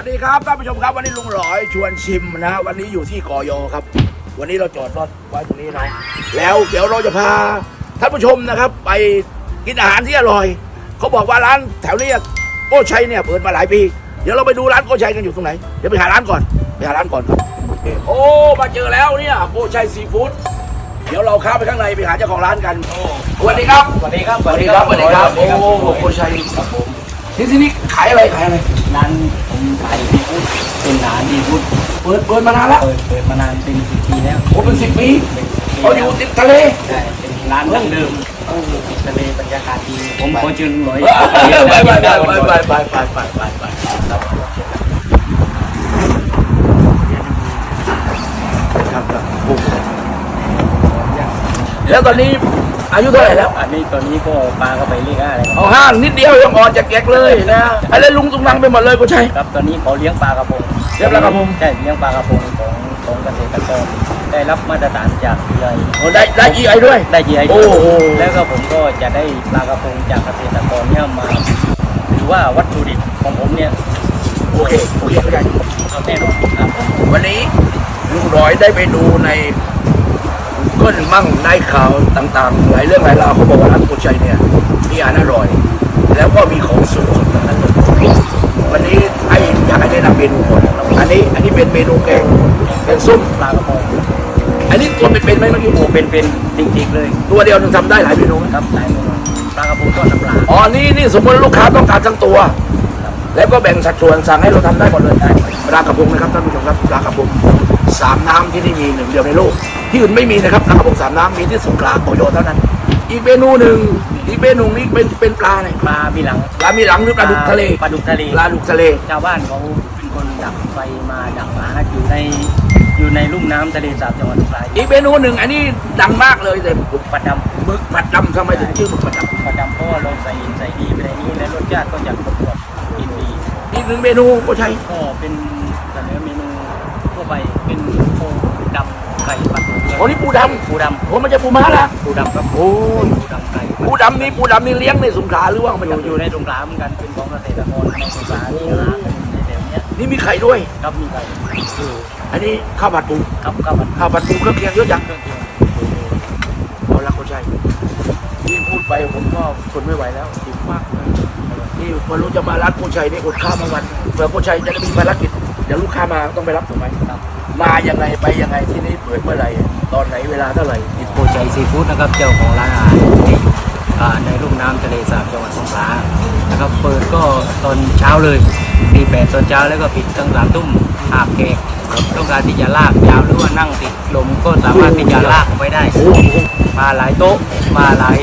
วัสดีครับท่านผู้ชมครับวันนี้ลุงหลอยชวนชิมนะวันนี้อยู่ที่กอยอครับ วันนี้เราจอดรถไว้ตรงนี้นะแล้วเดี๋ยวเราจะพาท่านผู้ชมนะครับ ไปกินอาหารที่อร่อย เขาบอกว่าร้านแถวนี้โกชัยเนี่ยเปิดมาหลายปี เดี๋ยวเราไปดูร้านโกชัยกันอยู่ตรงไหนเดี๋ยวไปหาร้านก่อนไปหาร้านก่อนครับโอ้มาเจอแล้วเนี่ยโกชัยซีฟู้ดเดี๋ยวเราเข้าไปข้างในไปหาเจ้าของร้านกันสวัสดีครับสวัสดีครับสวัสดีครับสวัสดีครับโอ้โกชัยครับผม ที่ที่นี่ขายอะไรขายอะไรร้านผมขายซีฟู้ดเป็นร้านซีฟู้ดเปิดเปิดมานานแล้วเปิดเปิดมานานเป็นสิบปีแล้วโอ้เป็นสิบปีเป็นสิบปีเขาอยู่ติดทะเลใช่เป็นร้านดั้งเดิมติดทะเลบรรยากาศดีผมขอเชิญหน่อยไปไปไปไปไปไปไปไปไปไปครับครับครับโอ้โหแล้วตอนนี้ อายุเท่าไหร่แล้วอันนี้ตอนนี้ก็ปลาก็ไปเรียกอะไรเอาห้างนิดเดียวยังอ่อนจากแกกเลยนะอะไรลุงตุงนังไปหมดเลยก็ใช่ ครับตอนนี้เขาเลี้ยงปลากระพงเลี้ยงปลากระพง ใช่เลี้ยงปลากระพงของของเกษตรกรได้รับมาตรฐานจากใหญ่โอ้ได้ได้อีไอด้วย ได้ GI โอ้โห แล้วก็ผมก็จะได้ปลากระพงจากเกษตรกรเนี่ยมาหรือว่าวัตถุดิบของผมเนี่ยโอเคโอเคเข้าใจเอาแน่นอนครับวันนี้ลุงร้อยได้ไปดูใน ก้นมั่งในข่าวต่างๆ หลายเรื่องหลายราวเขาบอกว่าร้านกุชัยเนี่ยมีอาหารอร่อย แล้วก็มีของสูงสุดทั้งนั้นเลยวันนี้ไอ้อยากให้แนะนำเมนูก่อนอันนี้อันนี้เป็นเมนูแกงแกงส้มปลากระพงอันนี้ตัวเป็นๆไหมเมื่อกี้โอ้เป็นเป็นจริงๆเลย ตัวเดียวนึงทำได้หลายเมนูครับหลายเมนูปลากระพงทอดน้ำปลาอ๋อนี่นี่สมมติลูกค้าต้องการทั้งตัว แล้วก็แบ่งสัดส่วนสั่งให้เราทำได้หมดเลยได้ปลากระพงนะครับท่านผู้ชมครับปลากระพงสามน้ำที่นี่มีหนึ่งเดียวในโลก ที่อื่นไม่มีนะครับปลากระพงสามน้ำมีที่สงขลาโกโยเท่านั้น อีกเมนูหนึ่งอีกเมนูนี้เป็นเป็นปลาอะไรปลามีหลังปลามีหลังหรือปลาดุกทะเลปลาดุกทะเลปลาดุกทะเลชาวบ้านเขาเป็นคนดักไฟมาดักหาอยู่ในอยู่ในลุ่มน้ำทะเลสาบจังหวัดสงขลาอีกเมนูหนึ่งอันนี้ดังมากเลยแต่หมึกปลาดำหมึกผัดดำทำไมถึงชื่อหมึกผัดดปลาดำเพราะว่าเราใส่อินใส่ดีไปในนี้และรสชาติก็จะกลมกล่อมกินดีำอีกหนึ่งเมนูก็ใช่ก็เป็นเสนอเมนูทั่วไปเป็นปูดำไก่ผัด โอ้นี่ปูดปูดำโอ้มันจะปูม้าละำปูดำครับโอ้ยปูดำไก่ผัปูดำนี่ปูดำนี่เลี้ยงในสงขลาหรือว่ามันอยู่อยู่ในสงขลาเหมือนกันเป็นของเกษตรกรในสงขลาที่หากันในแถวเนี้ยนี่มีไข่ด้วยครับมีไก่อันนี้ข้าวผัดปูครับข้าวผัดข้าวผัดปูเครื่องเคียงเยอะจังเครื่องเคียงเอาละคนชัยนี่พูดไปผมก็ทนไม่ไหวแล้วหิวมากเลยนี่พอรู้จะมาร้านโกชัยนี่อดข้าวมาวันเผื่อโกชัยจะได้มีภารกิจ เดี๋ยวลูกค้ามาต้องไปรับถูกไหมครับมายังไงไปยังไงที่นี่เปิดเมื่อไหร่ตอนไหนเวลาเท่าไหร่ติดโปรใจซีฟู้ดนะครับเจ้าของร้านอาหารที่อยู่อ่าในลุ่มน้ำทะเลสาบจังหวัดสงขลานะครับเปิดก็ตอนเช้าเลยตีแปดตอนเช้าแล้วก็ปิดตั้งสามทุ่มอาบแขกครับต้องการที่จะลากยาวหรือว่านั่งติดลมก็สามารถที่จะลากออกไปได้โอ้โหมาหลายโต๊ะมาหลาย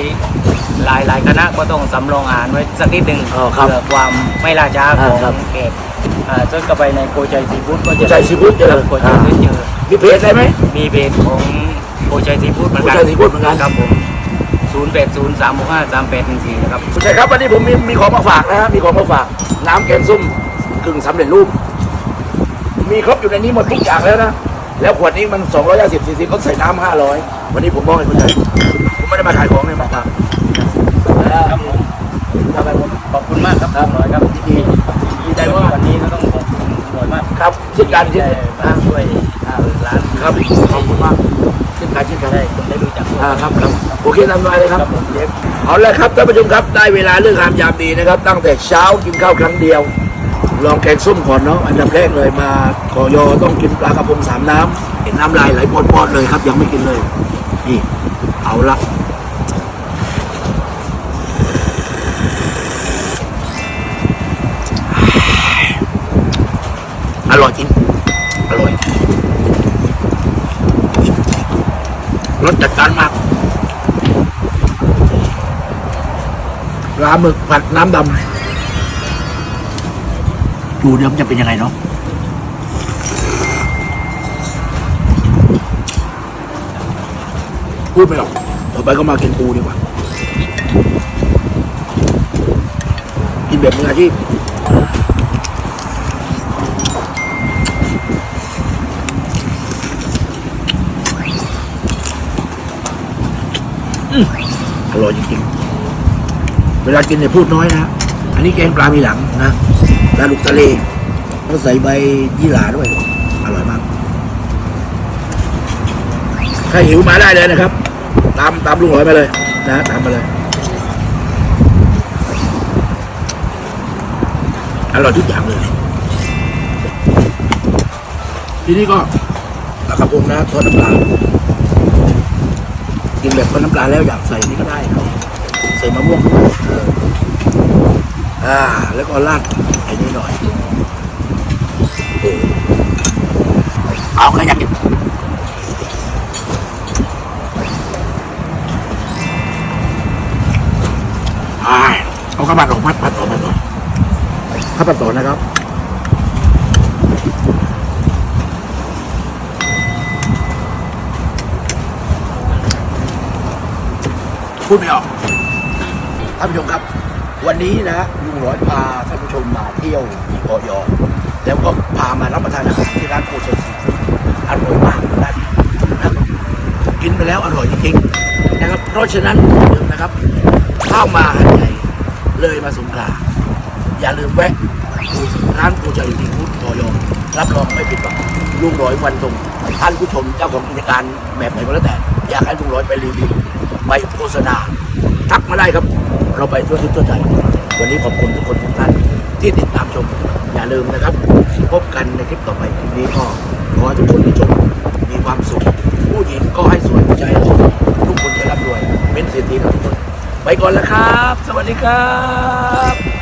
หลายหลายคณะก็ต้องสำรองอาหารไว้สักนิดหนึ่งอ๋อครับเพื่อความไม่ล่าช้าของอ่าครับแขกอ่าจนก็ไปในโกใจซีฟู้ดก็โกจะชัยซีฟู้ดเจอครับโกใจซีฟู้ดเจอ มีเพจอะไรไหม มีเพจของโกใจซีฟู้ดเหมือนโกกันชัยซีฟู้ดเหมือนกัน ครับผม0 8 0 3 6 5 3 8 1 4นะครับโกชัยครับวันนี้ผมมีมีของมาฝากนะฮะมีของมาฝาก น้ำแกงส้มกึ่งสำเร็จรูป มีครบอยู่ในนี้หมดทุกอย่างแล้วนะ แล้วขวดนี้มัน250ซีซีเขาใส่น้ำ500 วันนี้ผมบอกให้คุณใจผมไม่ได้มาขายของเลยมาฝาก ครับผมทำไมผมขอบคุณมากครับน้อยครับที่ดีดีใจมากวันนี้ก็ต้องขอบคุณหน่วยมากครับเช่นกันที่เช่นได้กันมาช่วยอ่าร้านครับขอบคุณมากเช่นกันเช่นกันได้คนได้รู้จักอ่าครับครับโอเคทำหน่อยเลยครับครับผมเชฟเอาละครับท่านผู้ชมครับได้เวลาเรื่องงามยามดีนะครับ ตั้งแต่เช้ากินข้าวครั้งเดียว ลองแกงส้มก่อนเนาะอันดับแรกเลยมาขอยอต้องกินปลากระพงสามน้ำเห็นน้ำลายไหลปอดๆเลยครับ ยังไม่กินเลยนี่เอาละ อร่อยจริง อร่อย รสจัดจ้านมากปลาหมึกผัดน้ำดำดูเดี๋ยวมันจะเป็นยังไงเนาะพูดไม่หรอกต่อไปก็มากินปูดีกว่า กินแบบมืออาชีพ อร่อยจริงๆ เวลากินเนี่ยพูดน้อยนะ อันนี้แกงปลามีหลังนะปลาลูกทะเลเขาใส่ใบยี่หร่าด้วย อร่อยมากใครหิวมาได้เลยนะครับ ตามตามลุงหอยมาเลยนะตามมาเลย อร่อยทุกอย่างเลย ทีนี้ก็ปลากระพงนะทอดน้ำปลา กินแบบทอดน้ำปลาแล้วอยากใส่นี่ก็ได้ครับใส่มะม่วงอ่า แล้วก็ราดไอ้นี่หน่อยเอาใครอยากกินเอาข้าวผัดออกพัดพัดต่อพัดต่อข้าวผัดต่อนะครับ พูดไม่ออกท่านผู้ชมครับ วันนี้นะลุงร้อยพาท่านผู้ชมมาเที่ยวที่กอยอแล้วก็พามารับประทานอาหารที่ร้านโคเชนซีฟู้ดอร่อยมากร้านนะครับกินไปแล้วอร่อยจริงๆนะครับ เพราะฉะนั้นอย่าลืมนะครับเข้ามาหันใหญ่เลยมาสงขลาอย่าลืมแวะร้านโคเชนซีฟู้ดอยอรับรองไม่ผิดหวังลุงร้อยวันตรงท่านผู้ชมเจ้าของกิจการแบบไหนก็แล้วแต่ อยากให้ลุงร้อยไปรีวิว ไปโฆษณา ทักมาได้ครับ เราไปทั่วทุกทั่วใจ วันนี้ขอบคุณทุกคนทุกท่านที่ติดตามชม อย่าลืมนะครับ พบกันในคลิปต่อไปคลิปนี้ก็ขอให้ทุกคนที่ชมมีความสุข ผู้หญิงก็ให้สวยใจทุกคนจะร่ำรวย เป็นเศรษฐีทุกคน ไปก่อนแล้วครับ สวัสดีครับ